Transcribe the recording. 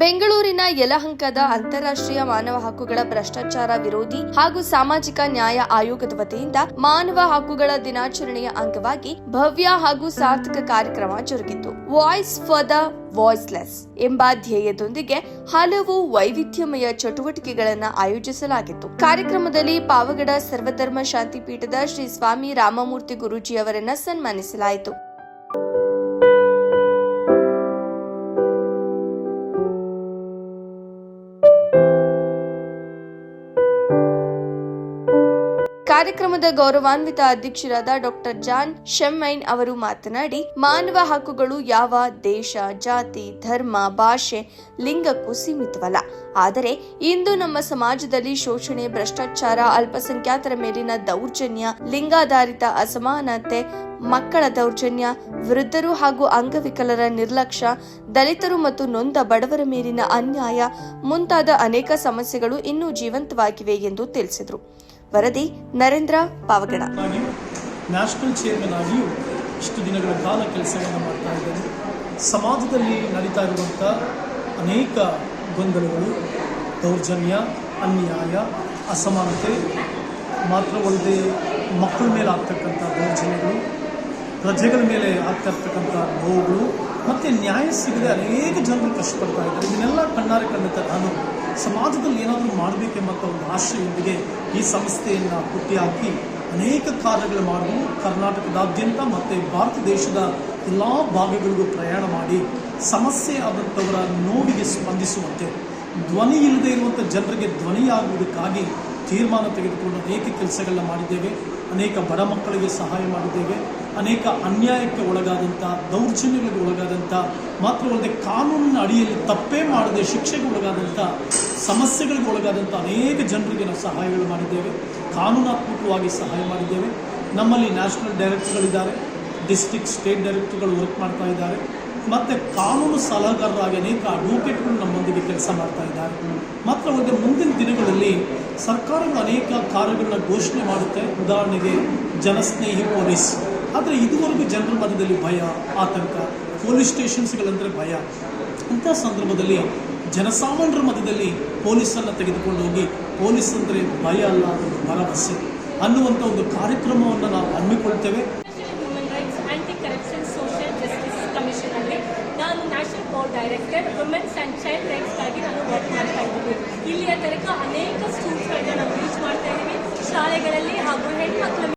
ಬೆಂಗಳೂರಿನ ಯಲಹಂಕದ ಅಂತಾರಾಷ್ಟ್ರೀಯ ಮಾನವ ಹಕ್ಕುಗಳ ಭ್ರಷ್ಟಾಚಾರ ವಿರೋಧಿ ಹಾಗೂ ಸಾಮಾಜಿಕ ನ್ಯಾಯ ಆಯೋಗದ ವತಿಯಿಂದ ಮಾನವ ಹಕ್ಕುಗಳ ದಿನಾಚರಣೆಯ ಅಂಗವಾಗಿ ಭವ್ಯ ಹಾಗೂ ಸಾರ್ಥಕ ಕಾರ್ಯಕ್ರಮ ಜರುಗಿತು. ವಾಯ್ಸ್ ಫಾರ್ ದ ವಾಯ್ಸ್ಲೆಸ್ ಎಂಬ ಧ್ಯೇಯದೊಂದಿಗೆ ಹಲವು ವೈವಿಧ್ಯಮಯ ಚಟುವಟಿಕೆಗಳನ್ನು ಆಯೋಜಿಸಲಾಗಿತ್ತು. ಕಾರ್ಯಕ್ರಮದಲ್ಲಿ ಪಾವಗಡ ಸರ್ವಧರ್ಮ ಶಾಂತಿ ಪೀಠದ ಶ್ರೀ ಸ್ವಾಮಿ ರಾಮಮೂರ್ತಿ ಗುರೂಜಿ ಅವರನ್ನ ಸನ್ಮಾನಿಸಲಾಯಿತು. ಕಾರ್ಯಕ್ರಮದ ಗೌರವಾನ್ವಿತ ಅಧ್ಯಕ್ಷರಾದ ಡಾಕ್ಟರ್ ಜಾನ್ ಶೆಮ್ಮೈನ್ ಅವರು ಮಾತನಾಡಿ, ಮಾನವ ಹಕ್ಕುಗಳು ಯಾವ ದೇಶ, ಜಾತಿ, ಧರ್ಮ, ಭಾಷೆ, ಲಿಂಗಕ್ಕೂ ಸೀಮಿತವಲ್ಲ. ಆದರೆ ಇಂದು ನಮ್ಮ ಸಮಾಜದಲ್ಲಿ ಶೋಷಣೆ, ಭ್ರಷ್ಟಾಚಾರ, ಅಲ್ಪಸಂಖ್ಯಾತರ ಮೇಲಿನ ದೌರ್ಜನ್ಯ, ಲಿಂಗಾಧಾರಿತ ಅಸಮಾನತೆ, ಮಕ್ಕಳ ದೌರ್ಜನ್ಯ, ವೃದ್ಧರು ಹಾಗೂ ಅಂಗವಿಕಲರ ನಿರ್ಲಕ್ಷ್ಯ, ದಲಿತರು ಮತ್ತು ನೊಂದ ಬಡವರ ಮೇಲಿನ ಅನ್ಯಾಯ ಮುಂತಾದ ಅನೇಕ ಸಮಸ್ಯೆಗಳು ಇನ್ನೂ ಜೀವಂತವಾಗಿವೆ ಎಂದು ತಿಳಿಸಿದರು. ವರದಿ ನರೇಂದ್ರ ಪಾವಗಡ. ನ್ಯಾಷನಲ್ ಚೇರ್ಮನ್ ಆಗಿಯೂ ಇಷ್ಟು ದಿನಗಳ ಕಾಲ ಕೆಲಸವನ್ನು ಮಾಡ್ತಾ ಇದ್ದೇನೆ ಸಮಾಜದಲ್ಲಿ ನಡೀತಾ ಇರುವಂಥ ಅನೇಕ ಗೊಂದಲಗಳು, ದೌರ್ಜನ್ಯ, ಅನ್ಯಾಯ, ಅಸಮಾನತೆ, ಮಾತ್ರವಲ್ಲದೆ ಮಕ್ಕಳ ಮೇಲೆ ಆಗ್ತಕ್ಕಂಥ ದೌರ್ಜನ್ಯಗಳು, ಪ್ರಜೆಗಳ ಮೇಲೆ ಆಗ್ತಾ ಇರ್ತಕ್ಕಂಥ ನೋವುಗಳು, ಮತ್ತು ನ್ಯಾಯ ಸಿಗದೆ ಅನೇಕ ಜನರು ಕಷ್ಟಪಡ್ತಾ ಇದ್ದಾರೆ. ಇದನ್ನೆಲ್ಲ ಕಣ್ಣಾರೆ ಕಂಡಂತ ನಾನು ಸಮಾಜದಲ್ಲಿ ಏನಾದರೂ ಮಾಡಬೇಕೆಂಬಂಥ ಒಂದು ಆಶೆಯೊಂದಿಗೆ ಈ ಸಂಸ್ಥೆಯನ್ನು ಹುಟ್ಟಿಹಾಕಿ ಅನೇಕ ಕಾರ್ಯಗಳು ಮಾಡಲು ಕರ್ನಾಟಕದಾದ್ಯಂತ ಮತ್ತು ಭಾರತ ದೇಶದ ಎಲ್ಲ ಭಾಗಗಳಿಗೂ ಪ್ರಯಾಣ ಮಾಡಿ ಸಮಸ್ಯೆ ಆದಂಥವರ ನೋವಿಗೆ ಸ್ಪಂದಿಸುವಂತೆ ಧ್ವನಿ ಇಲ್ಲದೆ ಇರುವಂಥ ಜನರಿಗೆ ಧ್ವನಿಯಾಗುವುದಕ್ಕಾಗಿ ತೀರ್ಮಾನ ತೆಗೆದುಕೊಂಡು ಅನೇಕ ಕೆಲಸಗಳನ್ನ ಮಾಡಿದ್ದೇವೆ, ಅನೇಕ ಬಡ ಮಕ್ಕಳಿಗೆ ಸಹಾಯ ಮಾಡಿದ್ದೇವೆ, ಅನೇಕ ಅನ್ಯಾಯಕ್ಕೆ ಒಳಗಾದಂಥ ದೌರ್ಜನ್ಯಗಳಿಗೆ ಒಳಗಾದಂಥ ಮಾತ್ರವಲ್ಲದೆ ಕಾನೂನಿನ ಅಡಿಯಲ್ಲಿ ತಪ್ಪೇ ಮಾಡದೆ ಶಿಕ್ಷೆಗೆ ಒಳಗಾದಂಥ ಸಮಸ್ಯೆಗಳಿಗೆ ಒಳಗಾದಂಥ ಅನೇಕ ಜನರಿಗೆ ನಾವು ಸಹಾಯಗಳು ಮಾಡಿದ್ದೇವೆ, ಕಾನೂನಾತ್ಮಕವಾಗಿ ಸಹಾಯ ಮಾಡಿದ್ದೇವೆ. ನಮ್ಮಲ್ಲಿ ನ್ಯಾಷನಲ್ ಡೈರೆಕ್ಟರ್ಗಳಿದ್ದಾರೆ ಡಿಸ್ಟಿಕ್ ಸ್ಟೇಟ್ ಡೈರೆಕ್ಟರ್ಗಳು ವರ್ಕ್ ಮಾಡ್ತಾ ಇದ್ದಾರೆ. ಮತ್ತು ಕಾನೂನು ಸಲಹೆಗಾರರಾಗಿ ಅನೇಕ ಅಡ್ವೊಕೇಟ್ಗಳು ನಮ್ಮೊಂದಿಗೆ ಕೆಲಸ ಮಾಡ್ತಾ ಇದ್ದಾರೆ. ಮಾತ್ರ ಒಂದು ಮುಂದಿನ ದಿನಗಳಲ್ಲಿ ಸರ್ಕಾರಗಳು ಅನೇಕ ಕಾರ್ಯಗಳನ್ನ ಘೋಷಣೆ ಮಾಡುತ್ತೆ. ಉದಾಹರಣೆಗೆ ಜನಸ್ನೇಹಿ ಪೊಲೀಸ್. ಆದರೆ ಇದುವರೆಗೂ ಜನರ ಮಧ್ಯದಲ್ಲಿ ಭಯ, ಆತಂಕ, ಪೊಲೀಸ್ ಸ್ಟೇಷನ್ಸ್ಗಳಂದರೆ ಭಯ. ಇಂಥ ಸಂದರ್ಭದಲ್ಲಿ ಜನಸಾಮಾನ್ಯರ ಮಧ್ಯದಲ್ಲಿ ಪೊಲೀಸನ್ನು ತೆಗೆದುಕೊಂಡು ಹೋಗಿ ಪೊಲೀಸ್ ಅಂದರೆ ಭಯ ಅಲ್ಲ, ಒಂದು ಭರವಸೆ ಅನ್ನುವಂಥ ಒಂದು ಕಾರ್ಯಕ್ರಮವನ್ನು ನಾವು ಹಮ್ಮಿಕೊಳ್ತೇವೆ. ಡೈರೆಕ್ಟರ್ ವುಮೆನ್ಸ್ ಅಂಡ್ ಚೈಲ್ಡ್ ರೈಟ್ಸ್ಗಾಗಿ ನಾನು ವರ್ಕ್ ಮಾಡ್ತಾ ಇದ್ದೀನಿ ಇಲ್ಲಿಯ ತನಕ ಅನೇಕ ಸ್ಟೂಡೆಂಟ್ಗಳನ್ನ ನಾವು ಯೂಸ್ ಮಾಡ್ತಾ ಇದ್ದೀವಿ. ಶಾಲೆಗಳಲ್ಲಿ ಹಾಗೂ ಹೆಣ್ಮಕ್ಳ